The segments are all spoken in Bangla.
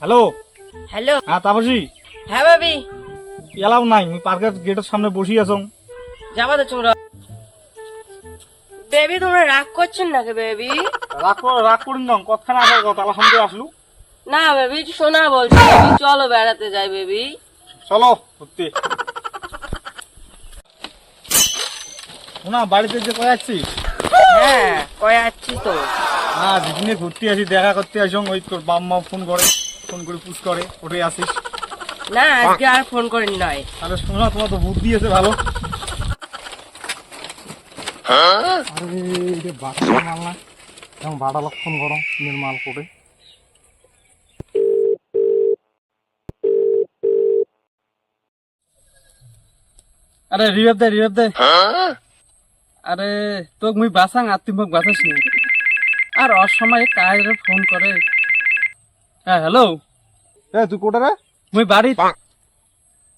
হ্যালো? হ্যালো। হ্যাঁ তাপসী? হ্যাঁ ভাবি। এলাও নাই মুই পার্কের গেটের সামনে বসি আছো। যাবা তো তোমরা বেবি তোমরা রাগ করছেন নাকি বেবি? রাগ করে রাগ করিন না কতখানে আসার কথা আলহামদুলিল্লাহ আসলু। না বেবি শোনা বলছি। বেবি চলো বেড়াতে যাই বেবি। চলো ঘুরতে শোনা বাড়িতে যে কয়ে যাচ্ছি হ্যাঁ কয়ে যাচ্ছি তো। না দিদিনে ঘুরতে আসি দেখা করতে আসি। ওই তোর বাপ মা ফোন করে ফোন করে পুষ করে ওঠে আসিস। না আজকে আর ফোন করেন নয়। তাহলে শোনা তোমার তো বুদ্ধি আছে ভালো। আরে এটা মাল না যেমন বাটা লক্ষণ করো নির্মাল করে আরে রিবেব দে রিবেব দে। আরে তোক মুই বাসাং আর তুই মোক বাসাস নি আর অসময়ে কাজে ফোন করে। হ্যাঁ হ্যালো? এ তুই কোটা রে? মুই বাড়ি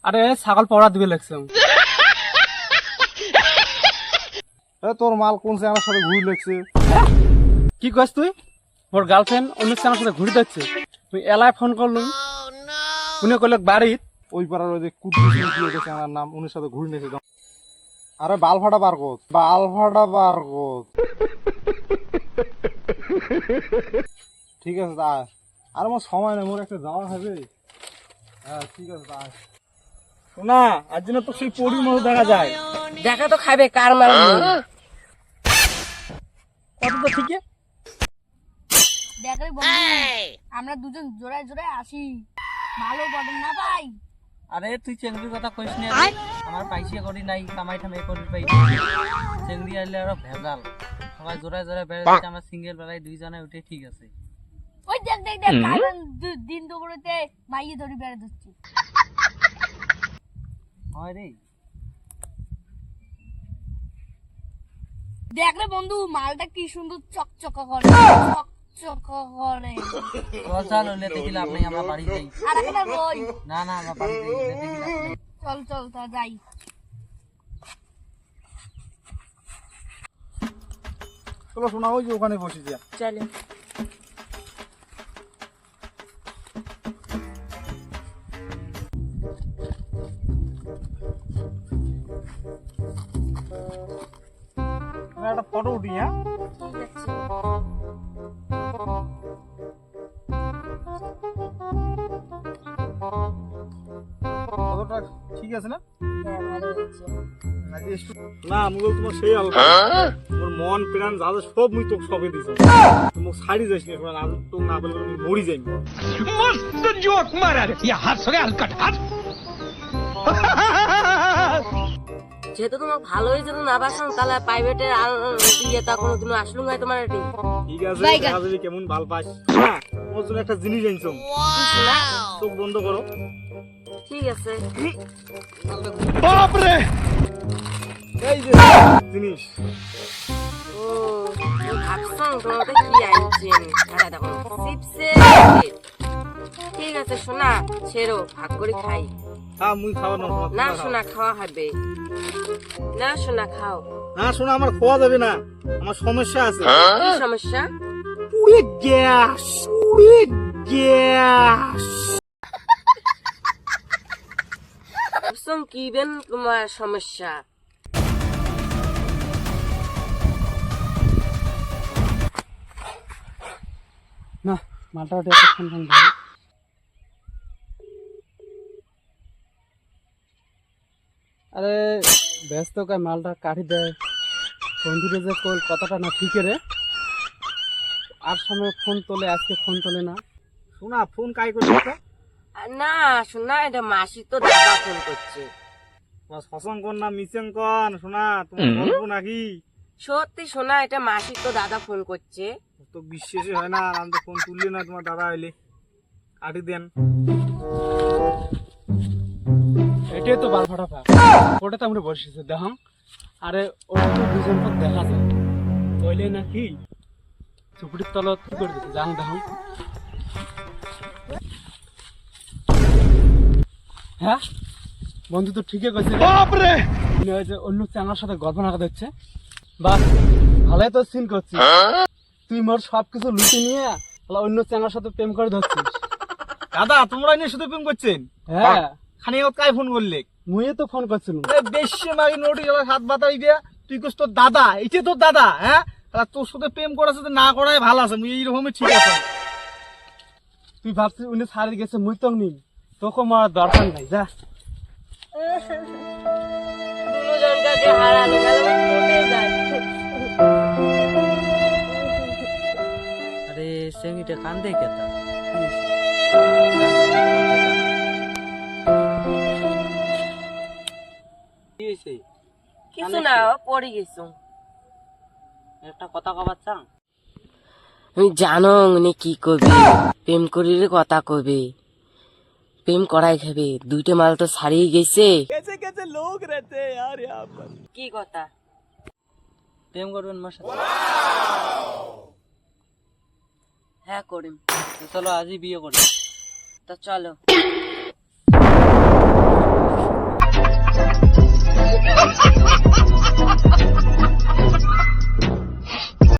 আরে ছাগল পড়া দিবে লাগছে এ তোর মাল কোন সে আমার সাথে ঘুরি লাগছে কি কস তুই? ওর গার্লফ্রেন্ড অনুষ্ঠানের সাথে ঘুরে যাচ্ছে তুই এলায় ফোন করলুম উনি কইল বাড়িত ওই পাড়ার ওই যে কুদ্দুস আমার নাম উনির সাথে ঘুরি নেছে আরে বাল ফাটা বার কর। বাল ফাটা কর। ঠিক আছে তা আর আমার সময় নেই মোর একটা যাওয়া হবে। হ্যাঁ ঠিক আছে তা শোনা আজ জন্য তো সেই পরির মতো দেখা যায়। দেখা তো খাবে কার মাল কত তো ঠিক দেখলে আমরা দুজন জোড়ায় জোড়ায় আসি। ভালো পটন না ভাই? আরে তুই চেংড়ির কথা কইস না। আমার পয়সা করি নাই কামাই ঠামাই করি পাই চেংড়ি আইলে আরও ভেজাল। সবাই জোড়ায় জোড়ায় বেড়াচ্ছে আমার সিঙ্গেল বেলায় দুইজনে উঠে ঠিক আছে। ওই দেখ দেখ দেখ কারণ দিন দুপুরেতে মাইয়ে ধরি বেড়ে দিচ্ছি হয় রে। দেখ রে বন্ধু মালটা কি সুন্দর চকচক করে চকচক করে। চল চল ওলে দেখিলে আপনি আমার বাড়ি যাই আর না না আমার বাড়ি যাই চল চল তা যাই। চলো শোনা ওই যে ওখানে বসেছি। চলে। একটা ফটো উঠি হ্যাঁ? ঠিক আছে। ফটোটা ঠিক আছে না? হ্যাঁ? যেহেতু তোমার ভালো হয়েছে না বাসন তাহলে প্রাইভেটে আর দিয়ে কোনো তুমি আসলুম হয় তোমার এটি। ঠিক আছে কেমন ভালো পাস। একটা জিনিস আনছো চোখ বন্ধ করো। ঠিক আছে। বাপরে! এই যে জিনিস। ও ভাবছাম তোমাকে কি আইছেন দাদা দেখো। চিপসে ঠিক আছে সোনা ছেড়ো ভাগ করে খাই। হ্যাঁ মুই না না সোনা খাওয়া না সোনা খাও। না সোনা আমার খাওয়া যাবে না। আমার সমস্যা আছে। সমস্যা? পুরে গ্যাস পুরে ভাবছিলাম কি বেন তোমার সমস্যা না, মালটা ফোন ফোন। আরে, ব্যস্ত কায় মালটা কাটি দেয় বন্ধুরে যে কল কথাটা না ঠিক রে আর সময় ফোন তোলে, আজকে ফোন তোলে না শোনা, ফোন কাই? আর না শোনা এটা মাসি তো দাদা ফোন করছে। সসংকন না মিসেংকন শোনা তোমার গল্প নাকি? সত্যি শোনা এটা মাসি তো দাদা ফোন করছে। তো বিশ্বাসই হয় না আমি তো ফোন তুললে না তোমার দাদা এলে। কাটি দেন। এটাই তো বাল ফাটা ফাঁক ওটা তো আমরা বসেছি দেখাম আরে ওটা তো দুজন পর দেখা যায় কইলে নাকি? চুপড়ির তলত কি করে দিতে? জান দেখাম হ্যাঁ? বন্ধু তো ঠিকই কইছে। বাপরে! মনে হয়েছে অন্য চ্যানেলের সাথে গল্প না কথা হচ্ছে বাস ভালোই তো সিন করছিস। হ্যাঁ? তুই মোর সব কিছু লুটে নিয়ে অন্য চ্যানেলের সাথে প্রেম করে ধরছিস। দাদা তোমরা নিয়ে শুধু প্রেম করছেন? হ্যাঁ। খানি কাই ফোন করলে। মুইয়ে তো ফোন করছিলাম। বেশি মাগি নোটি গেল হাত বাতাই দিয়া তুই কস তোর দাদা এটা তোর দাদা হ্যাঁ? তোর সাথে প্রেম করার সাথে না করাই ভালো আছে মুই এইরকমই ঠিক আছে। তুই ভাবছিস উনি সারি গেছে মুই তো নিই তোকে মারার দরকার নাই যা। আরে সেমিটা কান্দে কেতা কিছু না পড়ে গেছো। একটা কথা কবার চাং তুমি জানো উনি কি কবি প্রেম করিলে কথা কবে। প্রেম করাই খাবে। দুইটা মাল তো ছাড়িয়ে গেছে। লোক রেতে কি কথা? প্রেম করবেন মার সাথে? হ্যাঁ, হ্যাঁ করিম। চলো আজই বিয়ে করি। তা চলো।